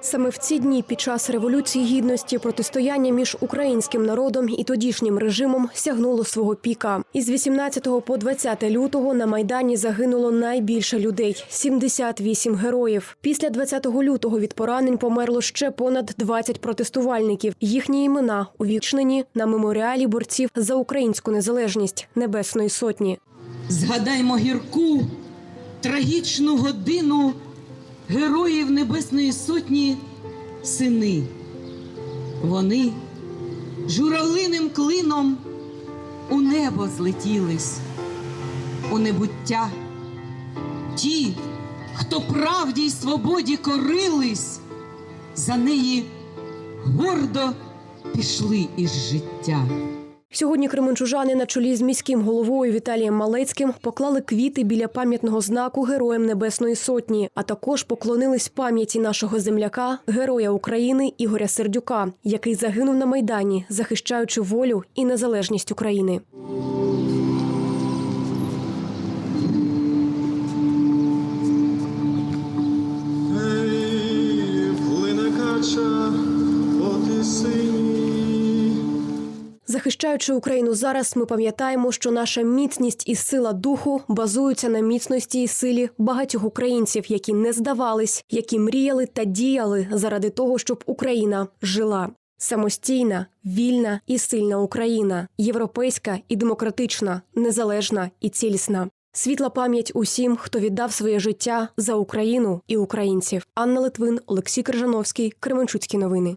Саме в ці дні під час революції гідності протистояння між українським народом і тодішнім режимом сягнуло свого піка. Із 18 по 20 лютого на майдані загинуло найбільше людей 78 героїв. Після 20 лютого від поранень померло ще понад 20 протестувальників. Їхні імена увічнені на меморіалі борців за українську незалежність Небесної Сотні. Згадаймо гірку, трагічну годину героїв Небесної Сотні сини. Вони журавлиним клином у небо злетілись, у небуття. Ті, хто правді й свободі корились, за неї гордо пішли із життя. Сьогодні кременчужани на чолі з міським головою Віталієм Малецьким поклали квіти біля пам'ятного знаку Героям Небесної Сотні, а також поклонились пам'яті нашого земляка, героя України Ігоря Сердюка, який загинув на майдані, захищаючи волю і незалежність України. Захищаючи Україну зараз, ми пам'ятаємо, що наша міцність і сила духу базуються на міцності і силі багатьох українців, які не здавались, які мріяли та діяли заради того, щоб Україна жила. Самостійна, вільна і сильна Україна, європейська і демократична, незалежна і цілісна. Світла пам'ять усім, хто віддав своє життя за Україну і українців. Анна Литвин, Олексій Крижановський, Кременчуцькі новини.